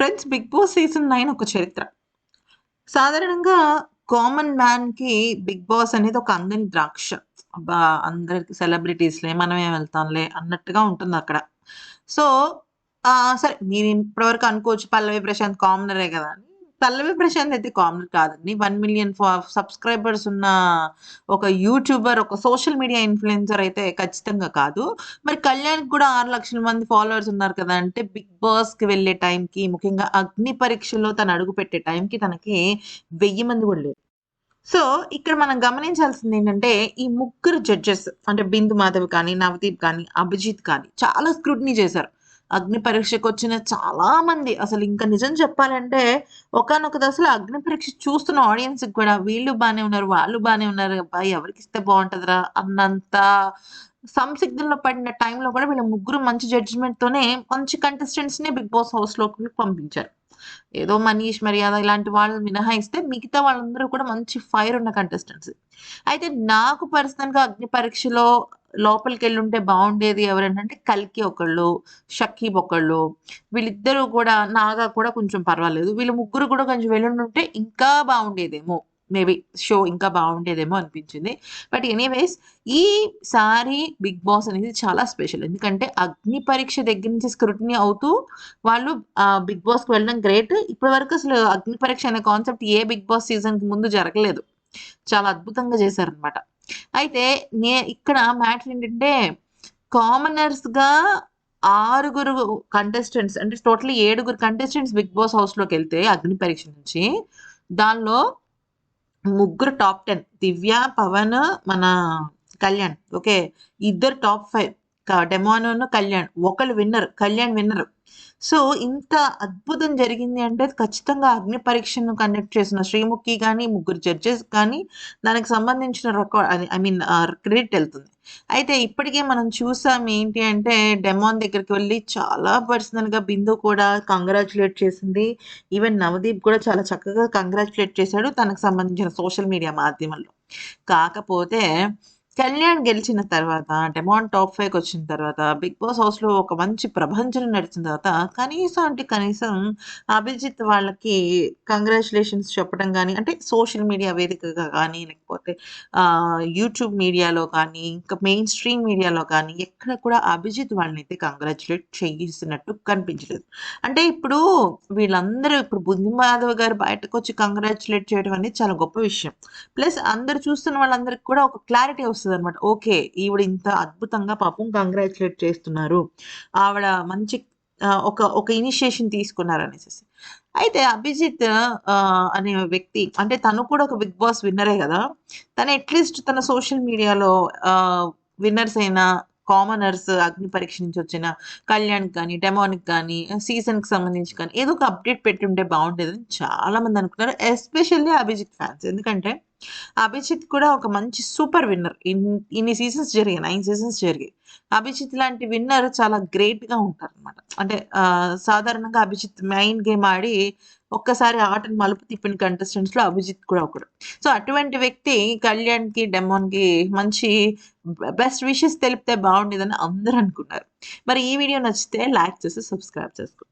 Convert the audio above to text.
Friends 'Bigg Boss' season nine ఒక చరిత్ర. సాధారణంగా కామన్ మ్యాన్‌కి 'బిగ్ బాస్' అనేది ఒక అందని ద్రాక్ష. అబ్బా! అందరికి సెలబ్రిటీస్‌లే మనమే వెళ్తాంలే అన్నట్టుగా ఉంటుంది అక్కడ సో, సరే మీరు ఇప్పటివరకు అనుకోవచ్చు 'పల్లవి ప్రశాంత్' కామనరే కదా అని. 'పల్లవి ప్రశాంత్' అయితే కామన్ కాదండి. వన్ మిలియన్ సబ్‌స్క్రైబర్స్ ఉన్న ఒక యూట్యూబర్, ఒక సోషల్ మీడియా ఇన్‌ఫ్లుయెన్సర్ అయితే ఖచ్చితంగా కాదు. మరి కళ్యాణ్ కూడా ఆరు లక్షల మంది ఫాలోవర్స్ ఉన్నారు కదా! అంటే 'బిగ్ బాస్'కి వెళ్ళే టైంకి ముఖ్యంగా అగ్ని పరీక్షలో తను అడుగుపెట్టే టైంకి తనకి వెయ్యి మంది కూడా లేరు. సో, ఇక్కడ మనం గమనించాల్సింది ఏంటంటే ఈ ముగ్గురు జడ్జెస్ అంటే 'బిందు మాధవ్' కానీ, 'నవదీప్' కానీ, 'అభిజిత్' కానీ చాలా స్క్రూటినీ చేశారు. అగ్ని పరీక్షకు వచ్చిన చాలా మంది అసలు ఇంకా నిజం చెప్పాలంటే ఒకనొక దశలో అగ్ని పరీక్ష చూస్తున్న ఆడియన్స్ కూడా వీళ్ళు బానే ఉన్నారు, వాళ్ళు బానే ఉన్నారు. అబ్బాయి ఎవరికి ఇస్తే బాగుంటుందిరా అన్నంత సంసిగ్ధంలో పడిన టైంలో కూడా వీళ్ళ ముగ్గురు మంచి జడ్జ్‌మెంట్‌తోనే మంచి కంటెస్టెంట్స్‌ని 'బిగ్ బాస్' హౌస్‌లోకి పంపించారు. ఏదో 'మనీష్ మర్యాద' ఇలాంటి వాళ్ళు మినహాయిస్తే మిగతా వాళ్ళందరూ కూడా మంచి ఫైర్ ఉన్న కంటెస్టెంట్స్. అయితే నాకు పర్సనల్‌గా అగ్ని పరీక్షలో లోపలికి లోపలికెళ్ళుంటే బాగుండేది ఎవరంటే 'కల్కి' ఒకళ్ళు, 'షకీబ్' ఒకళ్ళు. వీళ్ళిద్దరూ కూడా 'నాగా' కూడా కొంచెం పర్వాలేదు. వీళ్ళు ముగ్గురు కూడా కొంచెం వెళ్ళుంటే ఇంకా బాగుండేదేమో మేబీ షో ఇంకా బాగుండేదేమో అనిపించింది. బట్ ఎనీవేస్ ఈసారి 'బిగ్ బాస్' అనేది చాలా స్పెషల్. ఎందుకంటే అగ్ని పరీక్ష దగ్గర నుంచి స్క్రూటినీ అవుతూ వాళ్ళు 'బిగ్ బాస్'కి వెళ్ళడం గ్రేట్. ఇప్పటివరకు అసలు అగ్ని పరీక్ష అనే కాన్సెప్ట్ ఏ 'బిగ్ బాస్' సీజన్‌కి ముందు జరగలేదు. చాలా అద్భుతంగా చేశారనమాట. అయితే నే ఇక్కడ మ్యాటర్ ఏంటంటే కామనర్స్‌గా ఆరుగురు కంటెస్టెంట్స్ అంటే టోటల్ ఏడుగురు కంటెస్టెంట్స్ 'బిగ్ బాస్' హౌస్‌లోకెళ్తే అగ్ని పరీక్ష నుంచి దానిలో ముగ్గురు టాప్ 10 దివ్య, పవన్, మన కళ్యాణ్. ఓకే. ఇద్దరు టాప్ ఫైవ్ డెమానును, కళ్యాణ్. ఒకళ్ళు విన్నర్. కళ్యాణ్ విన్నర్. సో, ఇంత అద్భుతం జరిగింది అంటే ఖచ్చితంగా అగ్ని పరీక్షను కండక్ట్ చేసిన శ్రీముఖి కానీ ముగ్గురు జడ్జెస్ కానీ దానికి సంబంధించిన రికార్డ్ ఐ మీన్ క్రెడిట్ వెళ్తుంది అయితే ఇప్పటికే మనం చూసాం ఏంటి అంటే డెమాన్ దగ్గరికి వెళ్ళి చాలా పర్సనల్‌గా 'బిందు' కూడా కంగ్రాచ్యులేట్ చేసింది. ఈవెన్ 'నవదీప్' కూడా చాలా చక్కగా కంగ్రాచ్యులేట్ చేశాడు తనకు సంబంధించిన సోషల్ మీడియా మాధ్యమంలో. కాకపోతే కళ్యాణ్ గెలిచిన తర్వాత డెమాన్ టాప్ 5కొచ్చిన తర్వాత 'బిగ్ బాస్' హౌస్‌లో ఒక మంచి ప్రభంజనం నడిచిన తర్వాత కనీసం అంటే కనీసం అభిజిత్ వాళ్ళకి కంగ్రాచులేషన్స్ చెప్పడం కానీ అంటే సోషల్ మీడియా వేదికగా కానీ లేకపోతే యూట్యూబ్ మీడియాలో కానీ ఇంకా మెయిన్ స్ట్రీమ్ మీడియాలో కానీ ఎక్కడ కూడా అభిజిత్ వాళ్ళని అయితే కంగ్రాచులేట్ చేసినట్టు కనిపించలేదు. అంటే ఇప్పుడు వీళ్ళందరూ ఇప్పుడు బుద్ధి మాధవ్' గారు బయటకొచ్చి కంగ్రాచ్యులేట్ చేయడం అనేది చాలా గొప్ప విషయం. ప్లస్ అందరు చూస్తున్న వాళ్ళందరికి కూడా ఒక క్లారిటీ వస్తదనమాట. ఓకే. ఈవిడ ఇంత అద్భుతంగా పాపం కంగ్రాచులేట్ చేస్తున్నారు. ఆవిడ మంచి ఒక ఒక ఇనిషియేషన్ తీసుకున్నారు అనేసి అయితే అభిజిత్ అనే వ్యక్తి అంటే తను కూడా ఒక 'బిగ్ బాస్' విన్నరే కదా తను అట్‌లీస్ట్ తన సోషల్ మీడియాలో విన్నర్స్ అయిన కామనర్స్ అగ్ని పరీక్ష నుంచి వచ్చిన కళ్యాణ్‌కి కానీ డెమాన్‌కి కానీ సీజన్‌కి సంబంధించి కానీ ఏదో ఒక అప్డేట్ పెట్టుంటే బావుండేదని చాలా మంది అనుకున్నారు. Especially Abhijit fans. ఎందుకంటే అభిజిత్ కూడా ఒక మంచి సూపర్ విన్నర్. ఇన్ ఇన్ని సీజన్స్ జరిగాయి. నైన్ సీజన్స్ జరిగాయి. అభిజిత్ లాంటి విన్నర్ చాలా గ్రేట్‌గా ఉంటారనమాట. అంటే సాధారణంగా అభిజిత్ మెయిన్ గేమ్ ఆడి ఒక్కసారి ఆటను మలుపు తిప్పిన కంటెస్టెంట్స్‌లో అభిజిత్ కూడా ఒకడు. సో, అటువంటి వ్యక్తి కళ్యాణ్‌కి, డెమోన్కి మంచి బెస్ట్ విషెస్ తెలిపితే బాగుండేదని అందరూ అనుకున్నారు. మరి ఈ వీడియో నచ్చితే లైక్ చేసి సబ్స్క్రైబ్ చేసుకోండి.